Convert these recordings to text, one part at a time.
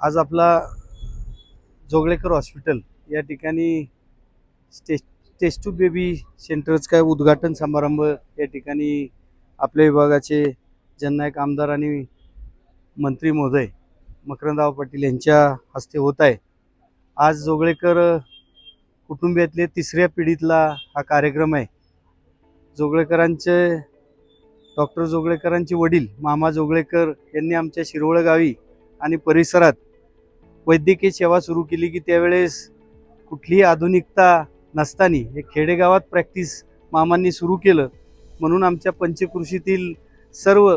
आज आपला जोगळेकर हॉस्पिटल या ठिकाणी टेस्ट टेस्ट टू बेबी सेंटरचं काय उद्घाटन समारंभ या ठिकाणी आपल्या विभागाचे जननायक आमदार आणि मंत्री महोदय मकरंदराव पाटील यांच्या हस्ते होत आहे. आज जोगळेकर कुटुंबियातले तिसऱ्या पिढीतला हा कार्यक्रम आहे. जोगळेकरांचे डॉक्टर जोगळेकरांचे वडील मामा जोगळेकर यांनी आमच्या शिरोळ गावी आणि परिसरात वैद्यकीय सेवा सुरू केली की त्यावेळेस कुठलीही आधुनिकता नसताना हे खेडेगावात प्रॅक्टिस मामांनी सुरू केलं. म्हणून आमच्या पंचकृषीतील सर्व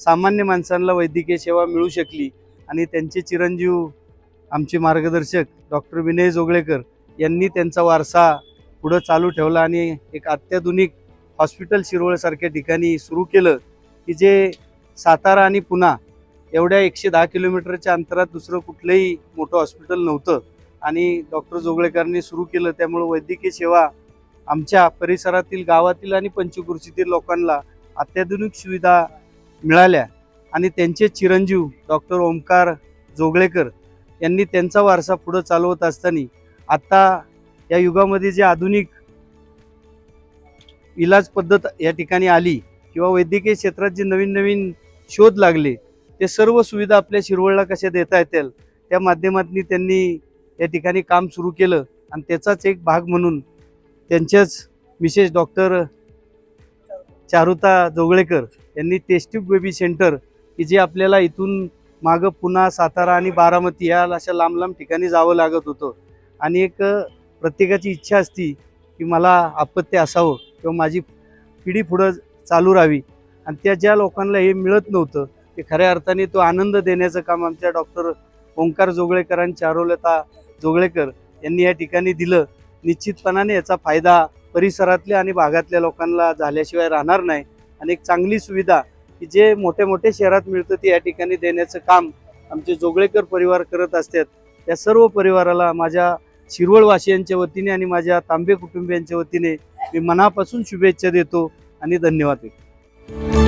सामान्य माणसांना वैद्यकीय सेवा मिळू शकली आणि त्यांचे चिरंजीव आमचे मार्गदर्शक डॉक्टर विनय जोगळेकर यांनी त्यांचा वारसा पुढं चालू ठेवला आणि एक अत्याधुनिक हॉस्पिटल शिरोळसारख्या ठिकाणी सुरू केलं की जे सातारा आणि पुणा एवढ्या एकशे दहा किलोमीटरच्या अंतरात दुसरं कुठलंही मोठं हॉस्पिटल नव्हतं. आणि डॉक्टर जोगळेकरांनी सुरू केलं. त्यामुळं वैद्यकीय सेवा आमच्या परिसरातील गावातील आणि पंचकृषीतील लोकांना अत्याधुनिक सुविधा मिळाल्या. आणि त्यांचे चिरंजीव डॉक्टर ओमकार जोगळेकर यांनी त्यांचा वारसा पुढं चालवत असताना आत्ता या युगामध्ये जे आधुनिक इलाज पद्धत या ठिकाणी आली किंवा वैद्यकीय क्षेत्रात जे नवीन नवीन शोध लागले ते सर्व सुविधा आपल्या शिरवळला कशा देता येतील त्या माध्यमातून त्यांनी या ठिकाणी काम सुरू केलं. आणि त्याचाच एक भाग म्हणून त्यांच्याच विशेष डॉक्टर चारुता जोगळेकर यांनी टेस्ट्यूब बेबी सेंटर की जे आपल्याला इथून मागं पुन्हा सातारा आणि बारामती या अशा लांब लांब ठिकाणी जावं लागत होतं. आणि एक प्रत्येकाची इच्छा असती की मला आपत्य असावं किंवा माझी पिढी पुढं चालू राहावी. आणि त्या ज्या लोकांना हे मिळत नव्हतं की खऱ्या अर्थाने तो आनंद देण्याचं काम आमच्या डॉक्टर ओंकार जोगळेकर आणि चारुलता जोगळेकर यांनी या ठिकाणी दिलं. निश्चितपणाने याचा फायदा परिसरातल्या आणि भागातल्या लोकांना झाल्याशिवाय राहणार नाही. आणि एक चांगली सुविधा की जे मोठ्या मोठे शहरात मिळतं ती या ठिकाणी देण्याचं काम आमचे जोगळेकर परिवार करत असतात. त्या सर्व परिवाराला माझ्या शिरवळवासियांच्या वतीने आणि माझ्या तांबे कुटुंबियांच्या वतीने मी मनापासून शुभेच्छा देतो आणि धन्यवाद देतो